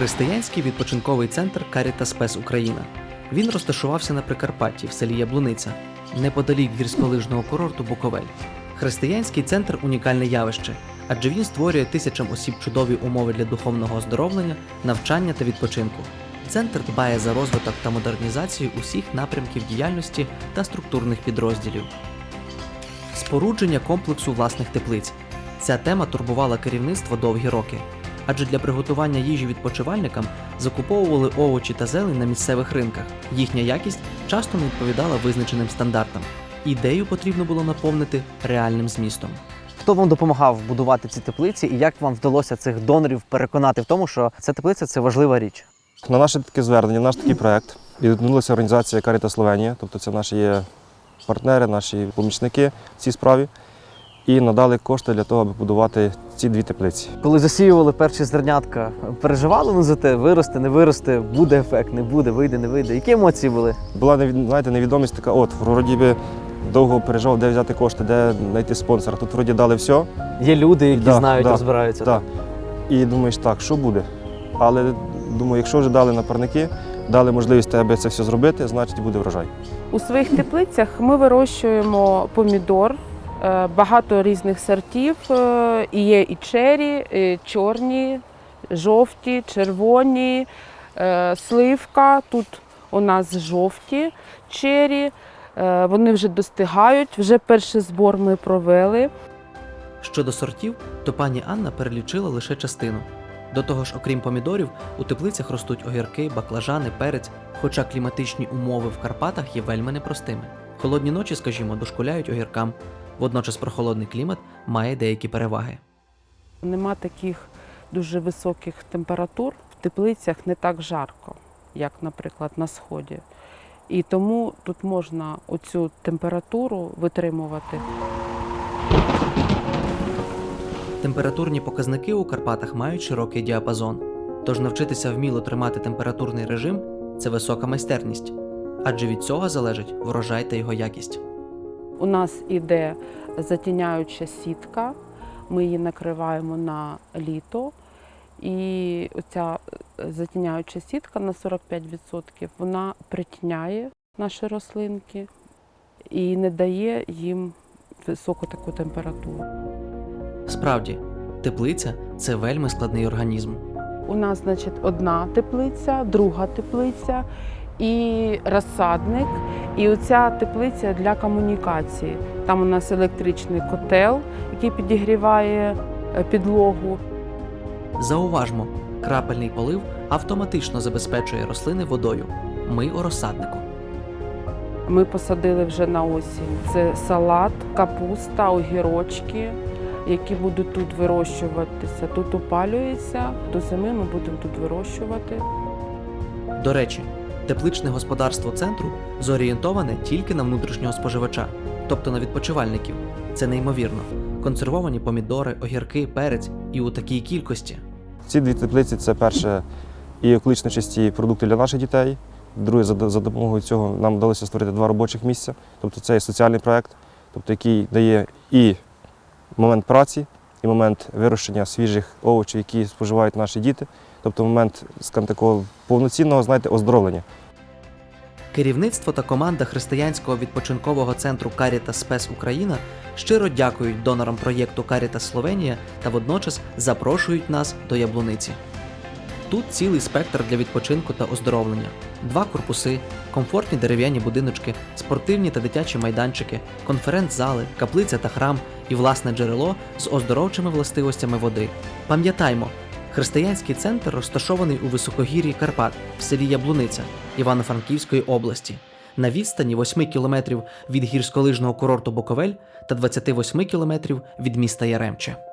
Християнський відпочинковий центр Каріта Спес Україна. Він розташувався на Прикарпатті в селі Яблуниця, неподалік гірськолижного курорту Буковель. Християнський центр унікальне явище, адже він створює тисячам осіб чудові умови для духовного оздоровлення, навчання та відпочинку. Центр дбає за розвиток та модернізацію усіх напрямків діяльності та структурних підрозділів. Спорудження комплексу власних теплиць. Ця тема турбувала керівництво довгі роки, адже для приготування їжі відпочивальникам закуповували овочі та зелень на місцевих ринках. Їхня якість часто не відповідала визначеним стандартам. Ідею потрібно було наповнити реальним змістом. Хто вам допомагав будувати ці теплиці, і як вам вдалося цих донорів переконати в тому, що ця теплиця це важлива річ? На наше таке звернення, наш такий проект відгукнулася організація Каріта Словенія, тобто це наші є партнери, наші помічники в цій справі, і надали кошти для того, аби будувати ці дві теплиці. Коли засіювали перші зернятка, переживали ви за те, виросте, не виросте, буде ефект, не буде, вийде, не вийде. Які емоції були? Була знаєте, невідомість така, от, вроді би довго переживав, де взяти кошти, де знайти спонсора. Тут вроді дали все. Є люди, які Да, знають, да, розбираються. Так. І думаєш, так, що буде? Але думаю, якщо вже дали на парники, дали можливість тебе це все зробити, значить буде врожай. У своїх теплицях ми вирощуємо помідор, багато різних сортів. е, І є і чері, і чорні, жовті, червоні, е, сливка. Тут у нас жовті чері. Е, Вони вже достигають. Вже перший збор ми провели. Щодо сортів, то пані Анна перелічила лише частину. До того ж, окрім помідорів, у теплицях ростуть огірки, баклажани, перець, хоча кліматичні умови в Карпатах є вельми непростими. Холодні ночі, скажімо, дошкуляють огіркам. Водночас прохолодний клімат має деякі переваги. Нема таких дуже високих температур. В теплицях не так жарко, як, наприклад, на сході. І тому тут можна оцю температуру витримувати. Температурні показники у Карпатах мають широкий діапазон, тож навчитися вміло тримати температурний режим це висока майстерність, адже від цього залежить врожай та його якість. У нас іде затіняюча сітка, ми її накриваємо на літо. І оця е, затіняюча сітка на 45% вона притіняє наші рослинки і не дає їм високу таку температуру. Справді, теплиця це вельми складний організм. У нас, значить, одна теплиця, друга теплиця і розсадник. І оця теплиця для комунікації. Там у нас електричний котел, який підігріває е, підлогу. Зауважмо, крапельний полив автоматично забезпечує рослини водою. Ми у розсаднику. Ми посадили вже на осінь. Це салат, капуста, огірочки, які будуть тут вирощуватися. Тут опалюється. До зими ми будемо тут вирощувати. До речі, тепличне господарство центру зорієнтоване тільки на внутрішнього споживача, тобто на відпочивальників. Це неймовірно. Консервовані помідори, огірки, перець і у такій кількості. Ці дві теплиці це перше і екологічно чисті продукти для наших дітей. Друге, за, допомогою цього нам вдалося створити два робочих місця. Тобто це є соціальний проєкт, тобто який дає і момент праці, і момент вирощення свіжих овочів, які споживають наші діти, тобто момент скажімо, такого повноцінного знаєте, оздоровлення. Керівництво та команда християнського відпочинкового центру Каріта Спес Україна щиро дякують донорам проєкту Каріта Словенія та водночас запрошують нас до Яблуниці. Тут цілий спектр для відпочинку та оздоровлення: два корпуси, комфортні дерев'яні будиночки, спортивні та дитячі майданчики, конференц-зали, каплиця та храм і власне джерело з оздоровчими властивостями води. Пам'ятаймо, християнський центр розташований у високогір'ї Карпат в селі Яблуниця Івано-Франківської області на відстані 8 кілометрів від гірськолижного курорту Буковель та 28 кілометрів від міста Яремче.